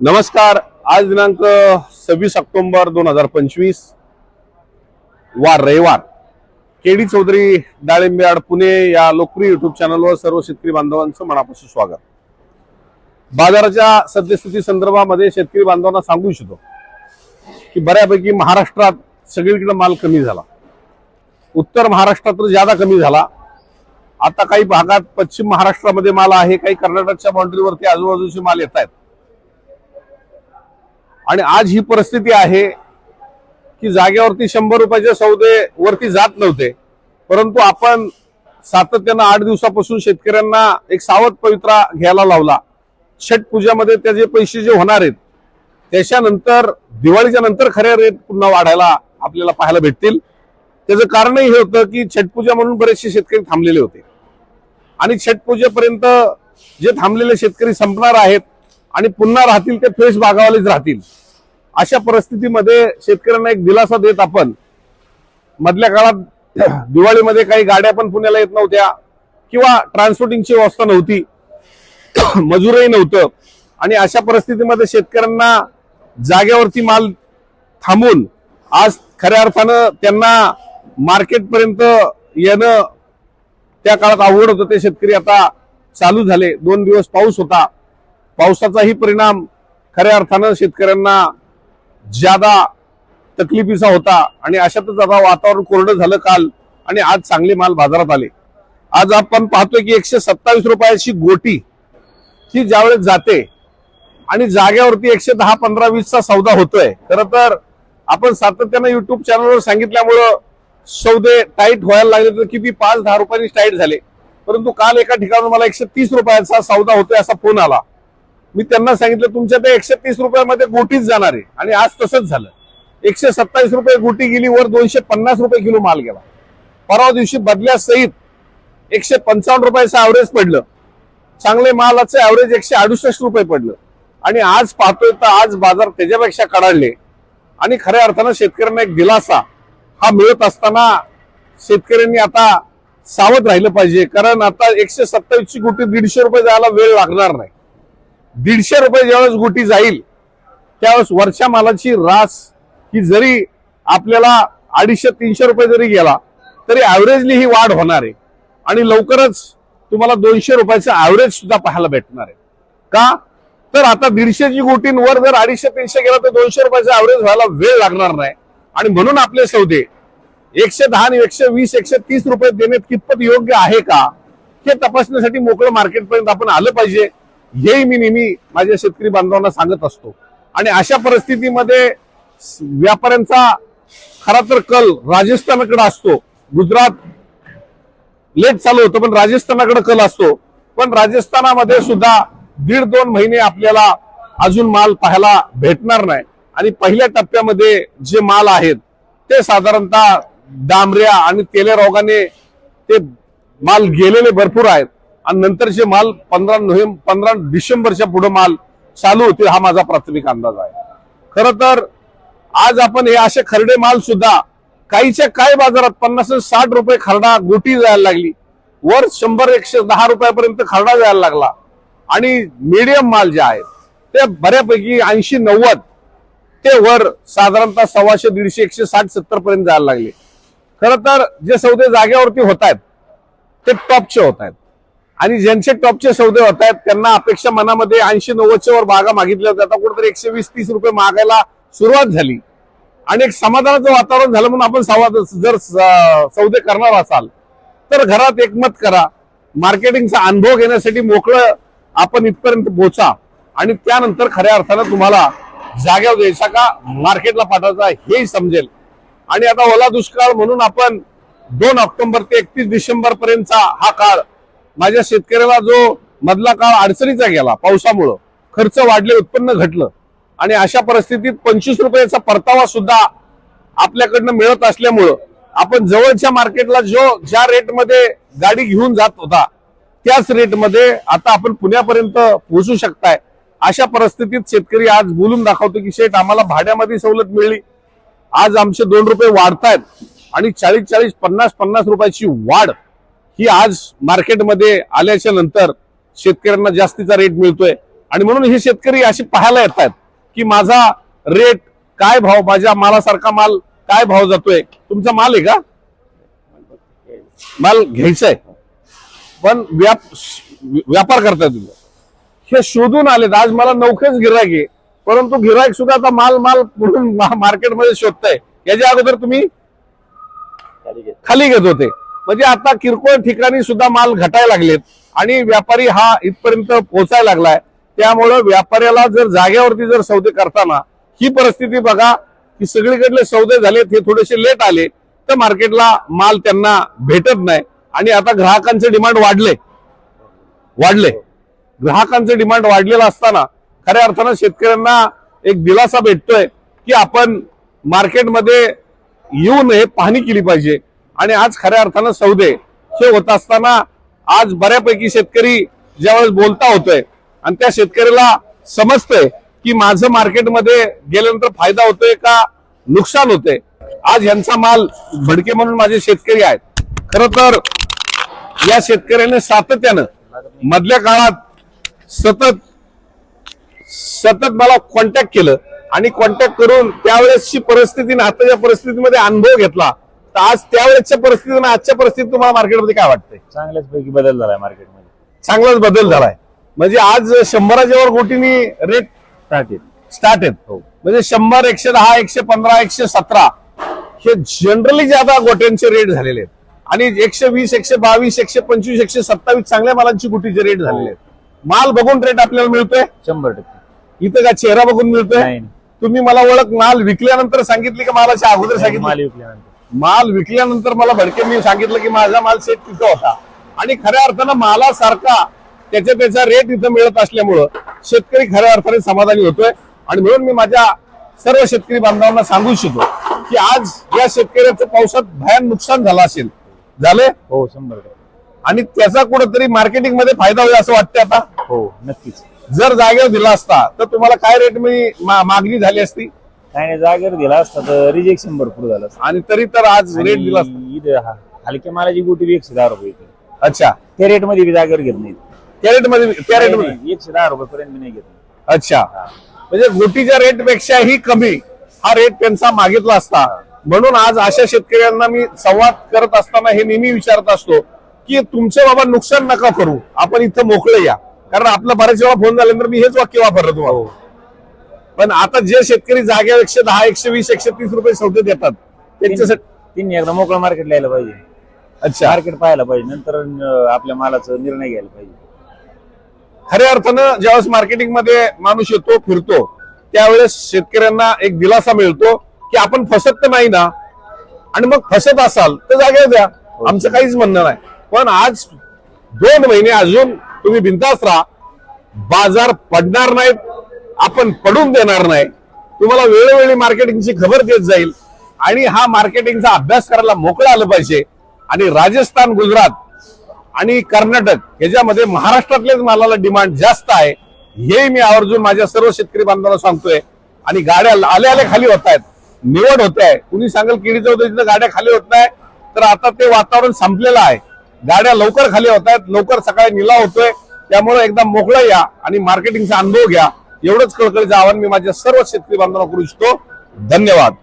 नमस्कार आज दिनांक सव्वीस ऑक्टोंबर दोन हजार पंचवीस वार रविवार. केडी चौधरी डाळिंबेआड पुणे या लोकप्रिय युट्यूब चॅनलवर सर्व शेतकरी बांधवांचं मनापासून स्वागत. बाजाराच्या सद्यस्थिती संदर्भामध्ये शेतकरी बांधवांना सांगू इच्छितो की बऱ्यापैकी महाराष्ट्रात सगळीकडे माल कमी झाला. उत्तर महाराष्ट्रात तर ज्यादा कमी झाला. आता काही भागात पश्चिम महाराष्ट्रामध्ये माल आहे काही कर्नाटकच्या बाउंड्रीवरती आजूबाजूचे माल येत आहेत आणि आज ही परिस्थिती आहे की जागेवरती शंभर रुपयाचे सौदे वरती जात नव्हते. परंतु आपण सातत्यानं आठ दिवसापासून शेतकऱ्यांना एक सावध पवित्रा घ्यायला लावला. छठ पूजामध्ये त्याचे पैसे जे होणार आहेत त्याच्यानंतर दिवाळीच्या नंतर खऱ्या रेट पुन्हा वाढायला आपल्याला पाहायला भेटतील. त्याचं कारणही हे होतं की छठ पूजा म्हणून बरेचसे शेतकरी थांबलेले होते. आणि छठ पूजेपर्यंत जे थांबलेले शेतकरी संपणार आहेत आणि पुन्हा राहतील ते फ्रेश बागावालेच राहतील. अशा परिस्थितीमध्ये शेतकऱ्यांना एक दिलासा देत आपण. मधल्या काळात दिवाळीमध्ये काही गाड्या पण पुण्याला येत नव्हत्या किंवा ट्रान्सपोर्टिंगची व्यवस्था नव्हती. मजूरही नव्हतं. आणि अशा परिस्थितीमध्ये शेतकऱ्यांना जागेवरती माल थांबून आज खऱ्या अर्थानं त्यांना मार्केटपर्यंत येणं त्या काळात अवघड होतं. ते शेतकरी आता चालू झाले. दोन दिवस पाऊस होता. पावसाचाही परिणाम खऱ्या अर्थानं शेतकऱ्यांना ज्यादा तकलीफीचा होता आणि अशातच आता वातावरण कोरडं झालं काल आणि आज चांगले माल बाजारात आले. आज आपण पाहतोय की एकशे सत्तावीस रुपयाची गोटी ही ज्यावेळेस जाते आणि जाग्यावरती एकशे दहा पंधरा वीसचा सौदा होतोय. खरं तर आपण सातत्यानं युट्यूब चॅनलवर सांगितल्यामुळं सौदे टाईट व्हायला लागले तर किती पाच दहा रुपयांनी टाईट झाले. परंतु काल एका ठिकाणी मला एकशे तीस रुपयाचा सौदा होतोय असा फोन आला. मी त्यांना सांगितलं तुमच्या त्या एकशे तीस रुपयामध्ये गोटीच जाणार आहे. आणि आज तसंच झालं. एकशे सत्तावीस रुपये गोटी गेली वर दोनशे पन्नास रुपये किलो माल गेला. परवा दिवशी बदल्यासहित एकशे पंचावन्न रुपयाचं ऍव्हरेज पडलं. चांगले मालाचं ऍव्हरेज एकशे अडुसष्ट रुपये पडलं. आणि आज पाहतोय तर आज बाजार त्याच्यापेक्षा कडाडले. आणि खऱ्या अर्थानं शेतकऱ्यांना एक दिलासा हा मिळत असताना शेतकऱ्यांनी आता सावध राहिलं पाहिजे. कारण आता एकशे सत्तावीसची गुटी दीडशे रुपये जायला वेळ लागणार नाही. दीडशे रुपये ज्यावेळेस गोटी जाईल त्यावेळेस वरच्या मालाची रास ही जरी आपल्याला अडीचशे तीनशे रुपये जरी गेला तरी ॲव्हरेजली ही वाढ होणार आहे. आणि लवकरच तुम्हाला दोनशे रुपयाचा ॲव्हरेज सुद्धा पाहायला भेटणार आहे. का? तर आता दीडशेची गोटींवर जर अडीचशे तीनशे गेला तर दोनशे रुपयाचा ॲव्हरेज व्हायला वेळ लागणार नाही. आणि म्हणून आपले सौदे एकशे दहा आणि एकशे वीस एकशे तीस रुपये देण्यात कितपत योग्य आहे का हे तपासण्यासाठी मोकळं मार्केटपर्यंत आपण आलं पाहिजे. हेही मी नेहमी माझ्या शेतकरी बांधवांना सांगत असतो. आणि अशा परिस्थितीमध्ये व्यापाऱ्यांचा खरा तर कल राजस्थानाकडे असतो. गुजरात लेट चालू होतं पण राजस्थानाकडे कल असतो. पण राजस्थानामध्ये सुद्धा दीड दोन महिने आपल्याला अजून माल पाहायला भेटणार नाही. आणि पहिल्या टप्प्यामध्ये जे माल आहेत ते साधारणतः डांबऱ्या आणि तेले रोगाने ते माल गेलेले भरपूर आहेत. आणि नंतरचे माल पंधरा नोव्हेंबर पंधरा डिसेंबरच्या पुढे माल चालू होतील हा माझा प्राथमिक अंदाज आहे. खर तर आज आपण हे असे खरडे माल सुद्धा काहीच्या काय बाजारात पन्नास साठ रुपये खरडा गोटी जायला लागली. वर शंभर एकशे दहा रुपयापर्यंत खरडा जायला लागला. आणि मीडियम माल जे आहे ते बऱ्यापैकी ऐंशी नव्वद ते वर साधारणतः सव्वाशे दीडशे एकशे साठ सत्तर पर्यंत जायला लागले. खर तर जे सौदे जागेवरती होत आहेत ते टॉपचे होत आहेत. आणि ज्यांचे टॉपचे सौदे होत आहेत त्यांना अपेक्षा मनामध्ये ऐंशी नव्वदच्या वर बागा मागितल्या होत्या. आता कुठेतरी एकशे वीस तीस रुपये मागायला सुरुवात झाली. आणि एक समाधानाचं वातावरण झालं म्हणून आपण संवाद जर सौदे करणार असाल तर घरात एकमत करा. मार्केटिंगचा अनुभव घेण्यासाठी मोकळं आपण इथपर्यंत पोहोचा आणि त्यानंतर खऱ्या अर्थानं तुम्हाला जाग्यावर द्यायचा का मार्केटला पाठवायचा हेही समजेल. आणि आता ओला दुष्काळ म्हणून आपण दोन ऑक्टोबर ते एकतीस डिसेंबर पर्यंतचा हा काळ माझ्या शेतकऱ्याला जो मधला काळ अडचणीचा गेला पावसामुळं खर्च वाढले उत्पन्न घटलं आणि अशा परिस्थितीत पंचवीस रुपयाचा परतावा सुद्धा आपल्याकडनं मिळत असल्यामुळं आपण जवळच्या मार्केटला जो ज्या रेटमध्ये गाडी घेऊन जात होता त्याच रेटमध्ये आता आपण पुण्यापर्यंत पोहोचू शकताय. अशा परिस्थितीत शेतकरी आज बोलून दाखवतो की शेठ आम्हाला भाड्यामध्ये सवलत मिळली. आज आमचे दोन रुपये वाढतायत आणि चाळीस चाळीस पन्नास पन्नास रुपयाची वाढ ही आज मार्केटमध्ये आल्याच्यानंतर शेतकऱ्यांना जास्तीचा रेट मिळतोय. आणि म्हणून हे शेतकरी अशी पाहायला येतात की माझा रेट काय भाव माझ्या मालासारखा माल काय भाव जातोय? तुमचा माल आहे का? माल घ्यायचा आहे. पण व्याप व्यापार करताय तुम्ही. हे शोधून आलेत. आज मला नौकेच गिरायक आहे. परंतु गिरायक सुद्धा आता माल माल म्हणून मार्केटमध्ये शोधताय. याच्या अगोदर तुम्ही खाली घेत होते. म्हणजे आता किरकोळ ठिकाणी सुद्धा माल घटायला लागलेत आणि व्यापारी हा इथपर्यंत पोहोचायला लागलाय. त्यामुळं व्यापाऱ्याला जर जागेवरती जर सौदे करताना ही परिस्थिती बघा की सगळीकडले सौदे झालेत हे थोडेसे लेट आले तर मार्केटला माल त्यांना भेटत नाही. आणि आता ग्राहकांचे डिमांड वाढले. वाढले. ग्राहकांचे डिमांड वाढलेलं असताना खऱ्या अर्थानं शेतकऱ्यांना एक दिलासा भेटतोय की आपण मार्केटमध्ये येऊ नये पाहणी केली पाहिजे. आणि आज खऱ्या अर्थानं सौदे हे होत असताना आज बऱ्यापैकी शेतकरी ज्यावेळेस बोलता होतोय आणि त्या शेतकऱ्याला समजतंय की माझं मार्केटमध्ये गेल्यानंतर फायदा होतोय का नुकसान होतंय. आज यांचा माल भडके म्हणून माझे शेतकरी आहेत. खर तर या शेतकऱ्याने सातत्यानं मधल्या काळात सतत सतत मला कॉन्टॅक्ट केलं आणि कॉन्टॅक्ट करून त्यावेळेसची परिस्थिती आताच्या परिस्थितीमध्ये अनुभव घेतला. तर आज त्यावेळेसच्या परिस्थिती आणि आजच्या परिस्थितीत तुम्हाला मार्केटमध्ये काय वाटतंय? चांगल्याच पैकी बदल झालाय मार्केटमध्ये चांगलाच बदल झालाय. म्हणजे आज शंभराच्या वर गोटीनी रेट स्टार्ट आहेत हो. म्हणजे शंभर एकशे दहा एकशे पंधरा एकशे सतरा हे जनरली ज्यादा गोट्यांचे रेट झालेले आहेत. आणि एकशे वीस एकशे बावीस एकशे पंचवीस एकशे सत्तावीस चांगल्या मालांची गुटीचे रेट झालेले आहेत. माल बघून रेट आपल्याला मिळतोय? शंभर टक्के. इथं का चेहरा बघून मिळतोय? तुम्ही मला ओळख माल विकल्यानंतर सांगितली का मालाच्या अगोदर सांगितलं? माल विकल्यानंतर. माल विकल्यानंतर मला भडके मी सांगितलं की माझा माल सेट तिथं होता. आणि खऱ्या अर्थानं मालासारखा त्याच्या त्याचा रेट इथं मिळत असल्यामुळं शेतकरी खऱ्या अर्थाने समाधानी होतोय. आणि म्हणून मी माझ्या सर्व शेतकरी बांधवांना सांगू इच्छितो की आज या शेतकऱ्याचं पावसात भयान नुकसान झालं असेल. झाले हो शंभर आणि त्याचा कुठंतरी मार्केटिंगमध्ये फायदा होईल असं वाटतं आता? हो नक्कीच. जर जागेवर दिला असता तर तुम्हाला काय रेट मा- मागणी झाली असती? नाही जागेवर दिला असता तर रिजेक्शन भरपूर झालं असतं. आणि तरी तर आज रेट दिला असता. आणि इथं हा- हलक्या मालाची गुटी बी एकशे दहा रुपये अच्छा. त्या रेटमध्ये बी जागेवर घेत नाही त्या रेटमध्ये त्या रेटमध्ये? नाही, एकशे दहा रुपये पर्यंत नाही घेत. अच्छा. म्हणजे गोटीच्या रेट पेक्षाही कमी हा रेट त्यांचा मागितला असता. म्हणून आज अशा शेतकऱ्यांना मी संवाद करत असताना हे नेहमी विचारत असतो की तुमचं बाबा नुकसान नका करू आपण इथं मोकळे या. कारण आपला बऱ्याच वेळा फोन झाल्यानंतर मी हेच वाक्य वापरलं तुम्हाला. पण आता जे शेतकरी जागेवर एकशे दहा एकशे वीस एकशे तीस रुपये सौदे देतात. त्यांच्यासाठी तिन्ही एकदा मोकळं मार्केट यायला पाहिजे. अच्छा. मार्केट पाहायला पाहिजे. नंतर अं, आपल्या मालाचा निर्णय घ्यायला पाहिजे. खऱ्या अर्थानं ज्यावेळेस मार्केटिंगमध्ये माणूस येतो फिरतो त्यावेळेस शेतकऱ्यांना एक दिलासा मिळतो की आपण फसत तर नाही ना. आणि मग फसत असाल तर जागेवर द्या. आमचं काहीच म्हणणं नाही. पण आज दोन महिने अजून तुम्ही बिनतास राहा. बाजार पडणार नाहीत. आपण पडून देणार नाही. तुम्हाला वेळोवेळी मार्केटिंगची खबर देत जाईल. आणि हा मार्केटिंगचा अभ्यास करायला मोकळं आलं पाहिजे. आणि राजस्थान गुजरात आणि कर्नाटक ह्याच्यामध्ये महाराष्ट्रातल्याच मालाला डिमांड जास्त आहे. हे मी आवर्जून माझ्या सर्व शेतकरी बांधवांना सांगतोय. आणि गाड्या आल्या आल्या खाली होत आहेत. निवड होत आहे. कुणी सांगेल किडीचं होतं तिथं गाड्या खाली होत नाही. तर आता ते वातावरण संपलेलं आहे. गाड्या लवकर खाली होत आहेत. लवकर सकाळी निला होतोय. त्यामुळे एकदा मोकळं या आणि मार्केटिंगचा अनुभव घ्या. एवढंच कळकळीचं आव्हान मी माझ्या सर्व शेतकरी बांधवांना करू इच्छितो. धन्यवाद.